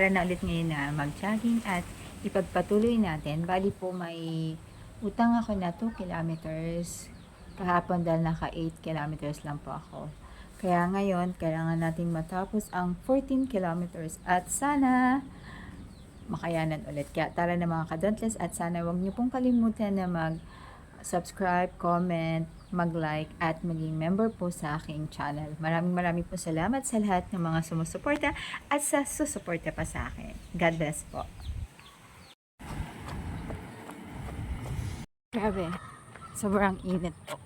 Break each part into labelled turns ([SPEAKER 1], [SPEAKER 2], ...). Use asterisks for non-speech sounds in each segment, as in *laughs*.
[SPEAKER 1] araw na ulit ngayon na mag-jogging at ipagpatuloy natin. Bali po may utang ako na 2 kilometers. Kahapon dahil naka 8 kilometers lang po ako. Kaya ngayon, kailangan natin matapos ang 14 kilometers at sana makayanan ulit. Kaya tara na mga kadontless at sana wag niyo pong kalimutan na mag subscribe, comment, mag-like at maging member po sa aking channel. Maraming maraming po salamat sa lahat ng mga sumusuporta at sa susuporta pa sa akin. God bless po. Grabe, sobrang init po.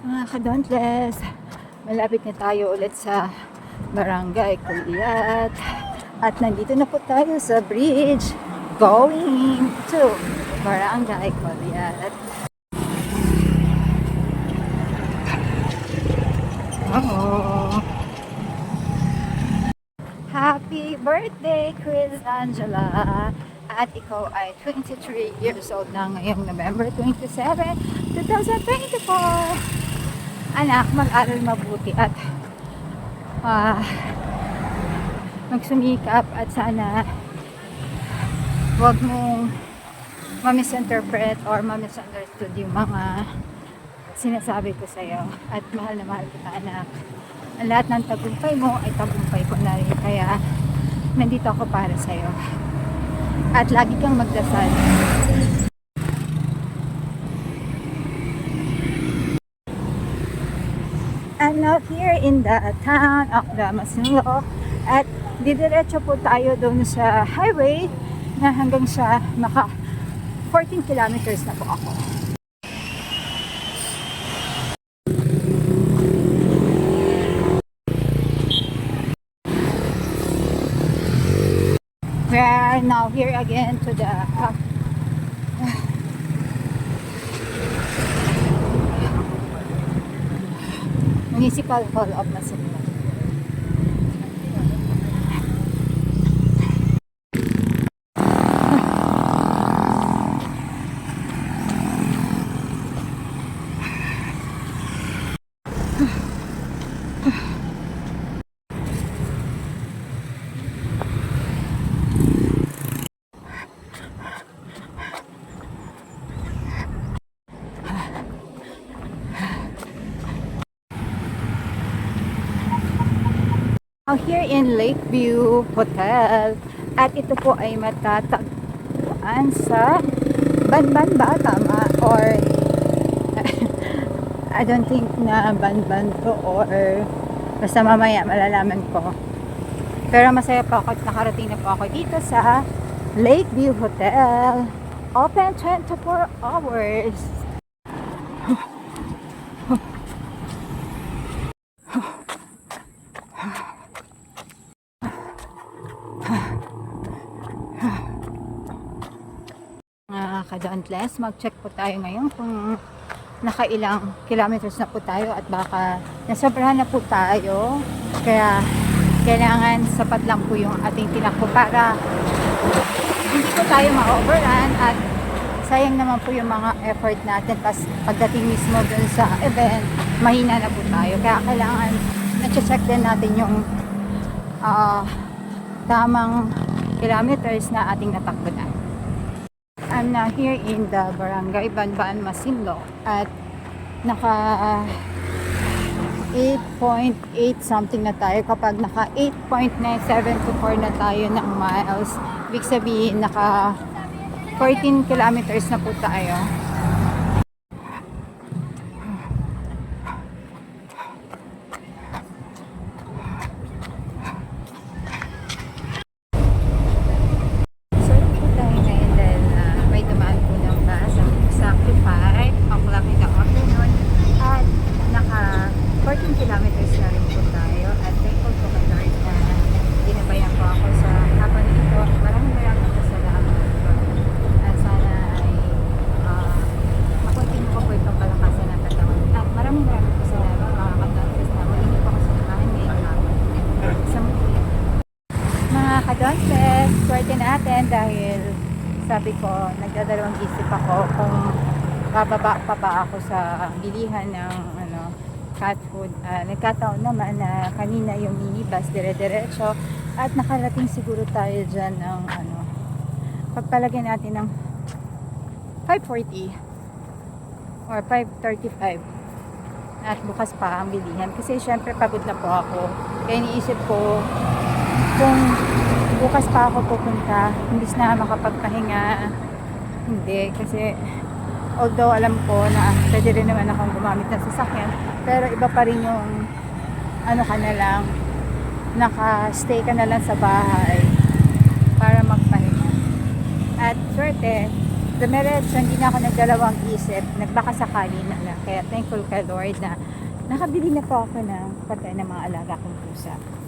[SPEAKER 1] Mga kadontless, malapit na tayo ulit sa Barangay Kuliat. At nandito na po tayo sa bridge going to Barangay Kuliat. Oh. Happy birthday, Chris Angela! At ikaw ay 23 years old na ngayong November 27, 2024. Anak, mag-aral mabuti at ah, magsumikap at sana wag mong ma-misinterpret or ma-misunderstood yung mga sinasabi ko sa'yo. At mahal na mahal kita, anak. Ang lahat ng tagumpay mo ay tagumpay ko na rin. Kaya, nandito ako para sa'yo. At lagi kang magdasal. I'm now here in the town of Damasilo. At didiretso po tayo doon sa highway na hanggang sa maka 14 kilometers na po ako. We now here again to the uh, Municipal Hall of Masinloc. Now here in Lakeview Hotel. At ito po ay matatagpuan sa Banban ba tama or *laughs* I don't think na Banban to or basta mamaya malalaman ko. Pero masaya po ako at nakarating na po ako dito sa Lakeview Hotel. Open 24 hours mga ka-dauntless, mag-check po tayo ngayon kung nakailang kilometers na po tayo at baka nasobrahan na po tayo. Kaya kailangan sapat lang po yung ating tinakbo para hindi po tayo ma-overrun at sayang naman po yung mga effort natin tas pagdating mismo dun sa event mahina na po tayo. Kaya kailangan na-check din natin yung ah, tamang kilometers na ating natakbo na I'm now here in the barangay Banban Masinloc at naka 8.8 something na tayo. Kapag naka 8.974 na tayo ng miles ibig sabihin naka 14 kilometers na po tayo So, ito po tayo ngayon dahil ah, may dumaan po ng bus at exactly 5 o'clock in the afternoon at naka 14 kilometers na rin po tayo at thankful po kay Lord na ginabayan po ako sa hapon ito. Maraming maraming po salamat po. At sana ay uh, makontinue ko po itong kalakasan ng katawan. At maraming maraming po salamat mga katantas na muli niyo po ako sinamahan ngayong hapon. Sa muli. Mga kadontes, swerte natin dahil sabi ko, nagdadalawang isip ako kung bababa pa ba ako sa bilihan ng ano, cat food. Ah, nagkataon naman na kanina yung minibus dire-diretso at nakarating siguro tayo dyan ng ano, pagpalagyan natin ng 540 or 535 at bukas pa ang bilihan kasi syempre pagod na po ako kaya iniisip ko kung bukas pa ako pupunta, imbis na makapagpahinga, hindi. Kasi, although alam ko na pwede rin naman akong gumamit ng sasakyan, pero iba pa rin yung, ano ka na lang, naka-stay ka na lang sa bahay para magpahinga. At swerte, dumiretso, hindi na ako nagdalawang isip, nagbaka sakali na lang. Kaya thankful kay Lord na nakabili na po ako ng pagkain ng mga alaga kong pusa.